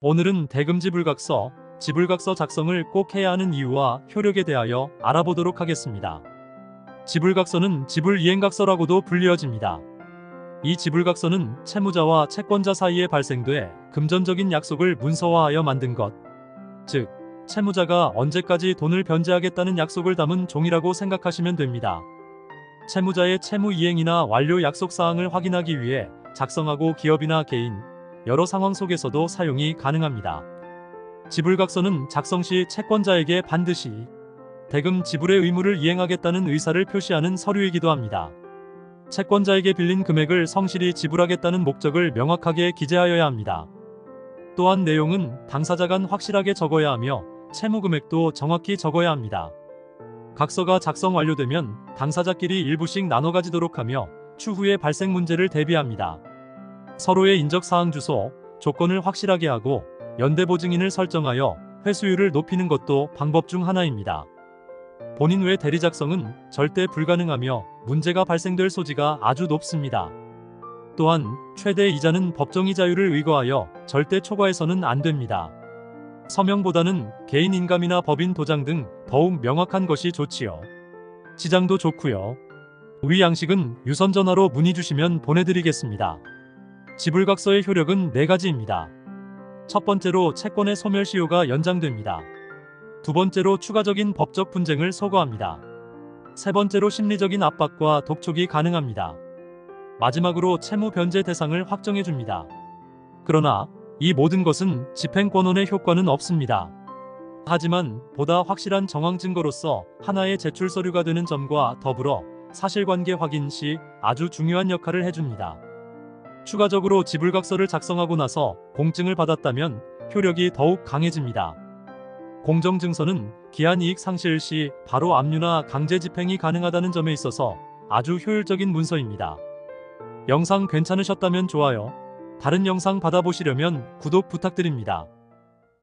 오늘은 대금 지 불각서, 지불각서 작성을 꼭 해야 하는 이유와 효력에 대하여 알아보도록 하겠습니다. 지불각서는 지불이행각서라고도 불리어집니다. 이 지불각서는 채무자와 채권자 사이에 발생돼 금전적인 약속을 문서화하여 만든 것, 즉 채무자가 언제까지 돈을 변제하겠다는 약속을 담은 종이라고 생각하시면 됩니다. 채무자의 채무 이행이나 완료 약속 사항을 확인하기 위해 작성하고 기업이나 개인, 여러 상황 속에서도 사용이 가능합니다. 지불각서는 작성 시 채권자에게 반드시 대금 지불의 의무를 이행하겠다는 의사를 표시하는 서류이기도 합니다. 채권자에게 빌린 금액을 성실히 지불하겠다는 목적을 명확하게 기재하여야 합니다. 또한 내용은 당사자 간 확실하게 적어야 하며 채무 금액도 정확히 적어야 합니다. 각서가 작성 완료되면 당사자끼리 일부씩 나눠 가지도록 하며 추후에 발생 문제를 대비합니다. 서로의 인적 사항 주소, 조건을 확실하게 하고 연대 보증인을 설정하여 회수율을 높이는 것도 방법 중 하나입니다. 본인 외 대리 작성은 절대 불가능하며 문제가 발생될 소지가 아주 높습니다. 또한 최대 이자는 법정 이 자율을 의거하여 절대 초과해서는 안 됩니다. 서명보다는 개인 인감이나 법인 도장 등 더욱 명확한 것이 좋지요. 지장도 좋고요. 위 양식은 유선 전화로 문의 주시면 보내드리겠습니다. 지불각서의 효력은 네 가지입니다. 첫 번째로 채권의 소멸시효가 연장됩니다. 두 번째로 추가적인 법적 분쟁을 소거합니다. 세 번째로 심리적인 압박과 독촉이 가능합니다. 마지막으로 채무 변제 대상을 확정해 줍니다. 그러나 이 모든 것은 집행권원의 효과는 없습니다. 하지만 보다 확실한 정황 증거로서 하나의 제출 서류가 되는 점과 더불어 사실관계 확인 시 아주 중요한 역할을 해줍니다. 추가적으로 지불각서를 작성하고 나서 공증을 받았다면 효력이 더욱 강해집니다. 공정증서는 기한 이익 상실 시 바로 압류나 강제 집행이 가능하다는 점에 있어서 아주 효율적인 문서입니다. 영상 괜찮으셨다면 좋아요. 다른 영상 받아보시려면 구독 부탁드립니다.